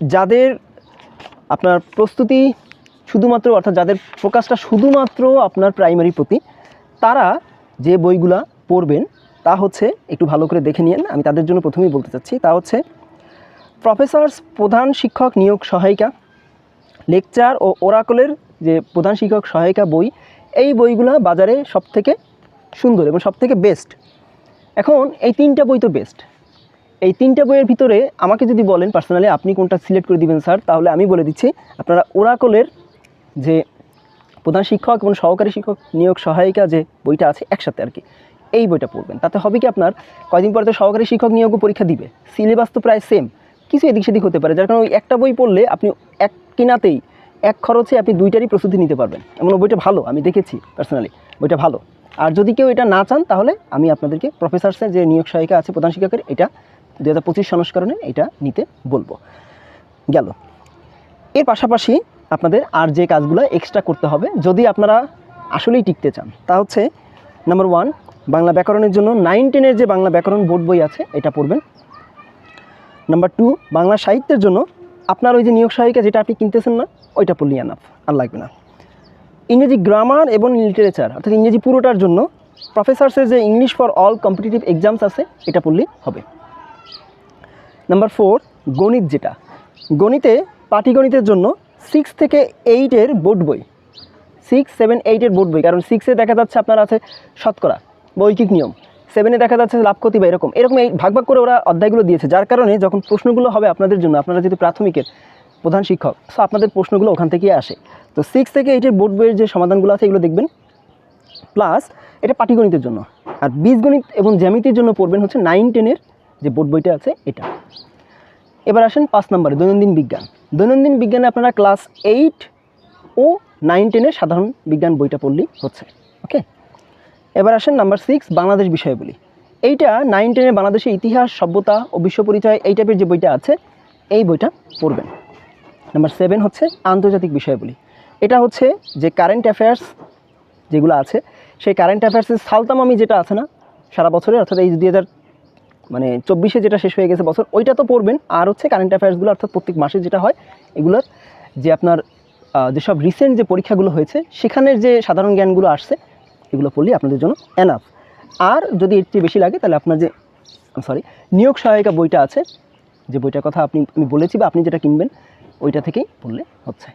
যাদের আপনার প্রস্তুতি শুধুমাত্র, অর্থাৎ যাদের ফোকাসটা শুধুমাত্র আপনার প্রাইমারি প্রতি, তারা যে বইগুলা পড়বেন, তা হচ্ছে একটু ভালো করে দেখে নিন আমি তাদের জন্য প্রথমেই বলতে চাচ্ছি, তা হচ্ছে প্রফেসর্স প্রধান শিক্ষক নিয়োগ সহায়িকা, লেকচার ও ওরাকলের যে প্রধান শিক্ষক সহায়িকা বই, এই বইগুলো বাজারে সবথেকে সুন্দর এবং সবথেকে বেস্ট এখন এই তিনটা বই তো বেস্ট এই তিনটা বইয়ের ভিতরে আমাকে যদি বলেন পার্সোনালি আপনি কোনটা সিলেক্ট করে দিবেন স্যার তাহলে আমি বলে দিচ্ছি, আপনারা ওরাকলের যে প্রধান শিক্ষক এবং সহকারী শিক্ষক নিয়োগ সহায়িকা যে বইটা আছে একসাথে আর কি এই বইটা পড়বেন। তাতে হবে কি আপনার, কয়দিন পরে তো সহকারী শিক্ষক নিয়োগও পরীক্ষা দিবে। সিলেবাস তো প্রায় সেম কিছু এদিক সেদিক হতে পারে, যার কারণে ওই একটা বই পড়লে আপনি এক কিনাতেই, এক খরচে আপনি দুইটারই প্রস্তুতি নিতে পারবেন। এমন বইটা ভালো, আমি দেখেছি পার্সোনালি বইটা ভালো। আর যদি কেউ এটা না চান, তাহলে আমি আপনাদেরকে প্রফেসরসের যে নিয়োগ সহায়িকা আছে, প্রধান শিক্ষকের, এটা দু হাজার পঁচিশ সংস্করণে এটা নিতে বলব। গেল। এর পাশাপাশি আপনাদের আর যে কাজগুলো এক্সট্রা করতে হবে, যদি আপনারা আসলেই টিকতে চান, তা হচ্ছে নাম্বার ওয়ান বাংলা ব্যাকরণের জন্য নাইন টেনের যে বাংলা ব্যাকরণ বোর্ড বই আছে, এটা পড়বেন। নাম্বার টু বাংলা সাহিত্যের জন্য আপনার ওই যে নিয়োগ সহায়িকা যেটা আপনি কিনতেছেন না, ওইটা পড়লেই আনাফ আর লাগবে না। ইংরেজি গ্রামার এবং লিটারেচার অর্থাৎ ইংরেজি পুরোটার জন্য প্রফেসরসের যে English for all competitive exams আছে, এটা পড়লেই হবে। নাম্বার ফোর গণিত যেটা। গণিতে পাটিগণিতের জন্য সিক্স থেকে এইটের বোর্ড বই। সিক্স সেভেন এইটের বোর্ড বই, কারণ সিক্সে দেখা যাচ্ছে আপনার আছে শতকরা, বৈকিক নিয়ম। সেভেনে দেখা যাচ্ছে লাভ ক্ষতি বা এরকম। এরকম এই ভাগ ভাগ করে ওরা অধ্যায়গুলো দিয়েছে, যার কারণে যখন প্রশ্নগুলো হবে আপনাদের জন্য, আপনারা যেহেতু প্রাথমিকের প্রধান শিক্ষক সো আপনাদের প্রশ্নগুলো ওখান থেকেই আসে। তো সিক্স থেকে এইটের বোর্ড বইয়ের যে সমাধানগুলো আছে, এগুলো দেখবেন। প্লাস এটা পাটিগণিতের জন্য। আর বীজগণিত এবং জ্যামিতির জন্য পড়বেন হচ্ছে নাইন টেনের যে বোর্ড বইটা আছে, এটা। এবার আসেন পাঁচ নম্বরে, দৈনন্দিন বিজ্ঞান। দৈনন্দিন বিজ্ঞানে আপনারা ক্লাস এইট ও নাইন টেনের সাধারণ বিজ্ঞান বইটা পড়লেই হচ্ছে, ওকে? এবার আসেন নাম্বার সিক্স, বাংলাদেশ বিষয়াবলী। এইটা নাইন টেনের বাংলাদেশের ইতিহাস, সভ্যতা ও বিশ্ব পরিচয় এই টাইপের যে বইটা আছে, এই বইটা পড়বেন। নাম্বার সেভেন হচ্ছে আন্তর্জাতিক বিষয়াবলী। এটা হচ্ছে যে কারেন্ট অ্যাফেয়ার্স যেগুলো আছে, সেই কারেন্ট অ্যাফেয়ার্সের সালতামামি যেটা আছে না, সারা বছরে, অর্থাৎ এই দুই হাজার মানে চব্বিশে যেটা শেষ হয়ে গেছে বছর, ওইটা তো পড়বেন। আর হচ্ছে কারেন্ট অ্যাফেয়ার্সগুলো অর্থাৎ প্রত্যেক মাসে যেটা হয়, এগুলোর যে আপনার যেসব রিসেন্ট যে পরীক্ষাগুলো হয়েছে, সেখানের যে সাধারণ জ্ঞানগুলো আসছে, এগুলো পড়লেই আপনাদের জন্য এনাফ আর যদি এর চেয়ে বেশি লাগে, তাহলে আপনার যে সরি নিয়োগ সহায়িকা বইটা আছে, যে বইটার কথা আপনি, আমি বলেছি বা আপনি যেটা কিনবেন, ওইটা থেকেই পড়লে হচ্ছে।